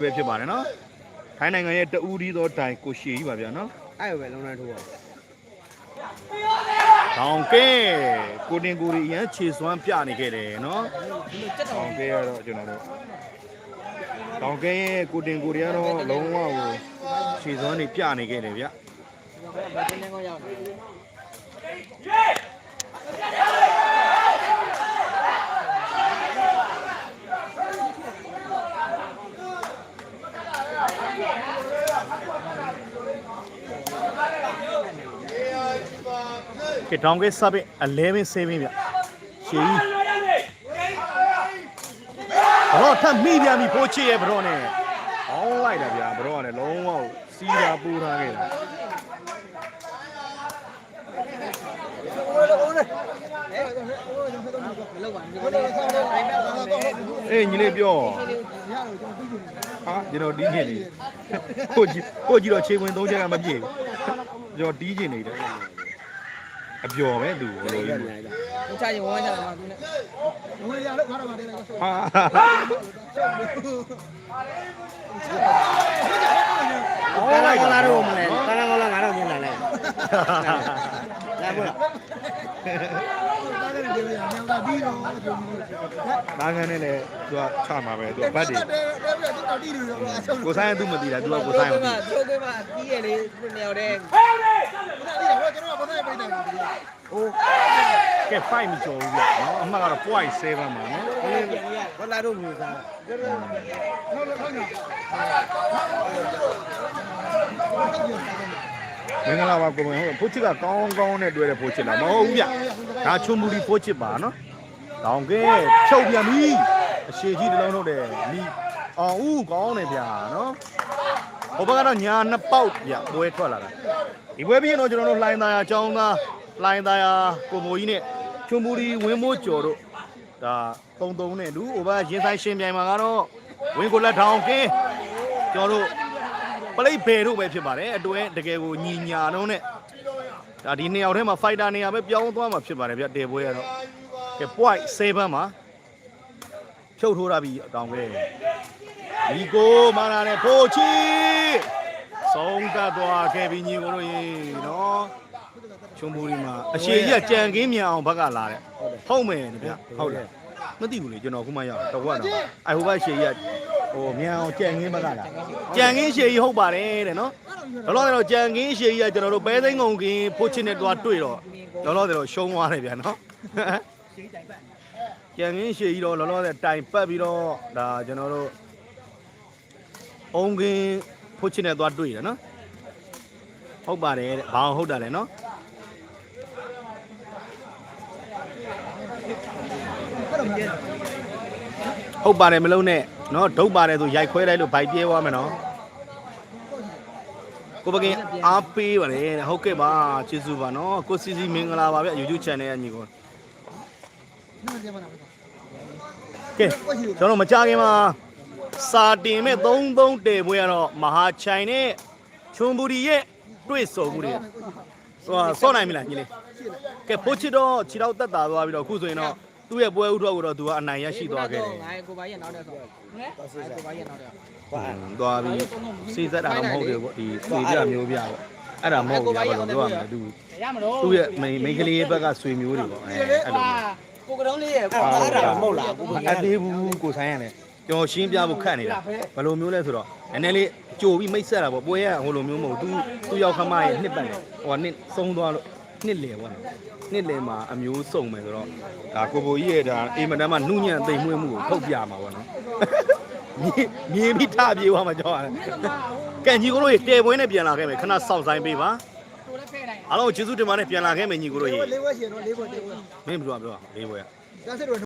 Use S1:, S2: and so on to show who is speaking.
S1: ပဲဖြစ်ပါတယ်နော်ထိုင်းနိုင်ငံရဲ့တဦးဒီသောတိုင်ကိုရှီကြီးပါဗျာနော်
S2: အဲ့ပဲလုံးလိုက်ထိုးပါ
S1: တောင်ကဲကိုတင်ကိုရီအရန်ခြေစွမ်းပြနေခဲ့တယ်နော်တောင်ကဲကတော့ကျွန်တော်တို့တောင်ကဲရဲ့ကိုတင်ကိုရီကတော့လုံးဝကိုခြေစွမ်းနေပြနေခဲ့တယ်ဗျ
S2: ဘယ်တင်းကောရောက်နေ
S1: ကဲတောင်ကဲစပစ်11 7ဗျရှီကြီးဘောထပ်မိပြန်ပြီဖိုးချစ်ရဲ့ဘရောနဲ့အောင်းလိုက်တာဗျာဘရောကလည်းလုံးဝကိုစီးတာပူထားခဲ့တာ
S2: မလောက်ပါဘူးဒီလိုဆောင်းတော့အိမ်မဲ့ဆောင်းတော့
S1: အေးညီလေးပြောဟာကျွန်တော်တီးချင်နေကိုကြီးကိုကြီးတော့ခြေဝင်သုံးချက်ကမပြေဘူးကျွန်တော်တီးချင်နေတယ် အပျော်ပဲသူဘယ်လိုကြီးလဲ
S2: ဟိုချရင်ဝမ်းချတယ်မှာသူနဲ့ဝမ်းရလို့ခါတော့ပါတယ်
S1: ဟာ
S2: အော်လိုက်လာတော့မလဲတန်းကောလာငါတော့မြင်လာလဲလာဖို့လား
S1: ဘာငန်းနဲ့လဲသူကချမှာပဲသူကဘတ်တွေကိုဆိုင်ကသူမသိတာသူကကိုဆိုင်ကိုသိ
S2: ထိုးပေးပါပြီးရလေနေရာတဲ့
S1: ကဲဖိုက်မကျော်ဘူးပြနော်အမှတ်ကတော့0.7ပါနော်
S2: ဘာလာတော့မျိုးစား
S1: မင်္ဂလာပါကိုမဟုတ်ဖိုးချစ်ကကောင်းကောင်းနဲ့တွေ့တဲ့ဖိုးချစ်လားမဟုတ်ဘူးဗျဒါချုံမူဒီဖိုးချစ်ပါနော်တောင်ကဲဖြုတ်ပြန်ပြီအရှိကြီးတစ်လုံးထုတ်တယ်မိအောင်ဦးကောင်းတယ်ဗျာနော်ဟိုဘက်ကတော့ညာနှစ်ပေါက်ဗျပွဲထွက်လာတာဒီပွဲပြီးရင်တော့ကျွန်တော်တို့လှိုင်းသားရအကြောင်းသားလှိုင်းသားရကိုမိုးကြီးနဲ့ချုံမူဒီဝင်းမိုးကျော်တို့ဒါတုံတုံနဲ့လူဟိုဘက်ရင်ဆိုင်ရှင်ပြိုင်မှာကတော့ဝင်းကိုလက်ထောင်ကင်းကျွန်တော်တို့ပ လိတ်ဘယ်တို့ပဲဖြစ်ပါတယ်အတွဲတကယ်ကိုညီညာတော့နဲ့ဒါဒီနှစ်ယောက်ထဲမှာ fighter နေရာပဲပြောင်းသွားမှာဖြစ်ပါတယ်ဗျတေပွဲကတော့ကဲ point 7မှာဖြုတ်ထိုးတာပြီးအတောင်ပဲဒီကိုမာနာနဲ့ဖိုချီဆုံးတတ်သွားခဲ့ပြီးညီကိုတို့ရေနော်ချုံပူရီမှာအရှိကြီးကကြံကင်းမြန်အောင်ဘက်ကလာတဲ့ဟုတ်မယ်ဗျဟုတ်တယ်မသိဘူးလေကျွန်တော်ခုမှရောက်တော့ဝက်တော့အဲဟိုဘက်ရှေကြီးက ဟိုမြန်အောင်ကြံကင်းဘက်ကလာကြံကင်းရှေကြီးဟုတ်ပါတယ်တဲ့နော်လောလောဆယ်တော့ကြံကင်းရှေကြီးကကျွန်တော်တို့ပဲသိန်းငုံကင်းဖိုးချစ်နဲ့တွားတွေ့တော့လောလောဆယ်တော့ရှုံးသွားတယ်ဗျာနော်ကြံကင်းရှေကြီးတော့လောလောဆယ်တိုင်ပတ်ပြီးတော့ဒါကျွန်တော်တို့အုံကင်းဖိုးချစ်နဲ့တွားတွေ့တယ်နော်ဟုတ်ပါတယ်တဲ့ဘာဟုတ်တာလဲနော်ဟုတ်ပါတယ်မလုံးနဲ့ နော်ဒုတ်ပါတယ်ဆိုရိုက်ခွဲလိုက်လို့ဗိုက်ပြဲသွားမယ်နော်ကိုပကင်အားပေးပါလေတဲ့ဟုတ်ကဲ့ပါကျေးဇူးပါနော်ကိုစီစီမင်္ဂလာပါဗျ YouTube channel ရဲ့ညီကိုကဲကျွန်တော်တို့မကြခင်မှာစာတင်မဲ့33တေပွဲကတော့မဟာချိုင်နဲ့ချွန်ဘူရီရဲ့တွေ့ဆုံမှုတွေဟိုစောနိုင်ပြီလားညီလေးကဲဖိုးချစ်တော့ခြေတော့တက်တာသွားပြီးတော့အခုဆိုရင်တော့ သူ့ရဲ့ပွဲဥထွက်ကိုတော့သူကအနိုင်ရရှိသွားခဲ့တယ်
S2: ငါကိုပါရဲ့နောက်တဲ့ဆောဟမ်ကိုပါရဲ့နောက်တဲ့
S1: သွားပြီးစေးသက်တာတော့မဟုတ်ဘူးပေါ့ဒီစေးပြမျိုးပြပေါ့အဲ့ဒါမဟုတ်ဘူးဗျာဘယ်လိုပြောရမလဲသူ
S2: ရမလို့
S1: သူ့ရဲ့မိန်းမိန်းကလေးဘက်ကဆွေမျိုးတွေပေါ့အဲအဲ့လို
S2: ကိုကတုံးလေးရဲ့ကွာအဲ့ဒါမဟုတ်လားကို
S1: မအပ်သေးဘူးကိုဆိုင်ရတယ်ကျွန်တော်ရှင်းပြဖို့ခက်နေတာဘယ်လိုမျိုးလဲဆိုတော့နည်းနည်းလေးကြိုပြီးမိတ်ဆက်တာပေါ့ပွဲရဟိုလိုမျိုးမဟုတ်ဘူးသူသူ့ရောက်ခမရဲ့နှစ်ပတ်တယ်ဟိုကနှစ်ဆုံးသွားလို့ နှစ်လေပေါ့နော်နှစ်လေမှာအမျိုးစုံမယ်ဆိုတော့ဒါကိုဘိုကြီးရဲ့ဒါအိမ်မတန်းမှာနှုညံ့သိမ်မွေးမှုကိုထုတ်ပြမှာပေါ့နော်မြေမြေပြီးထပြေးသွားမှာကြောက်ရတယ်ကန်ကြီးကိုတို့ရေတဲပွဲနဲ့ပြန်လာခဲ့မယ်ခဏစောင့်ဆိုင်ပေးပါအားလုံးကျေးဇူးတင်ပါတယ်ပြန်လာခဲ့မယ်ညီကိုတို့ရေ
S2: လေးဝဲရှင်တော့လေးဝဲလေးဝဲ
S1: မင်းဘယ်လိုပြောလဲလေးပွဲ
S2: ဒါစစ်တော့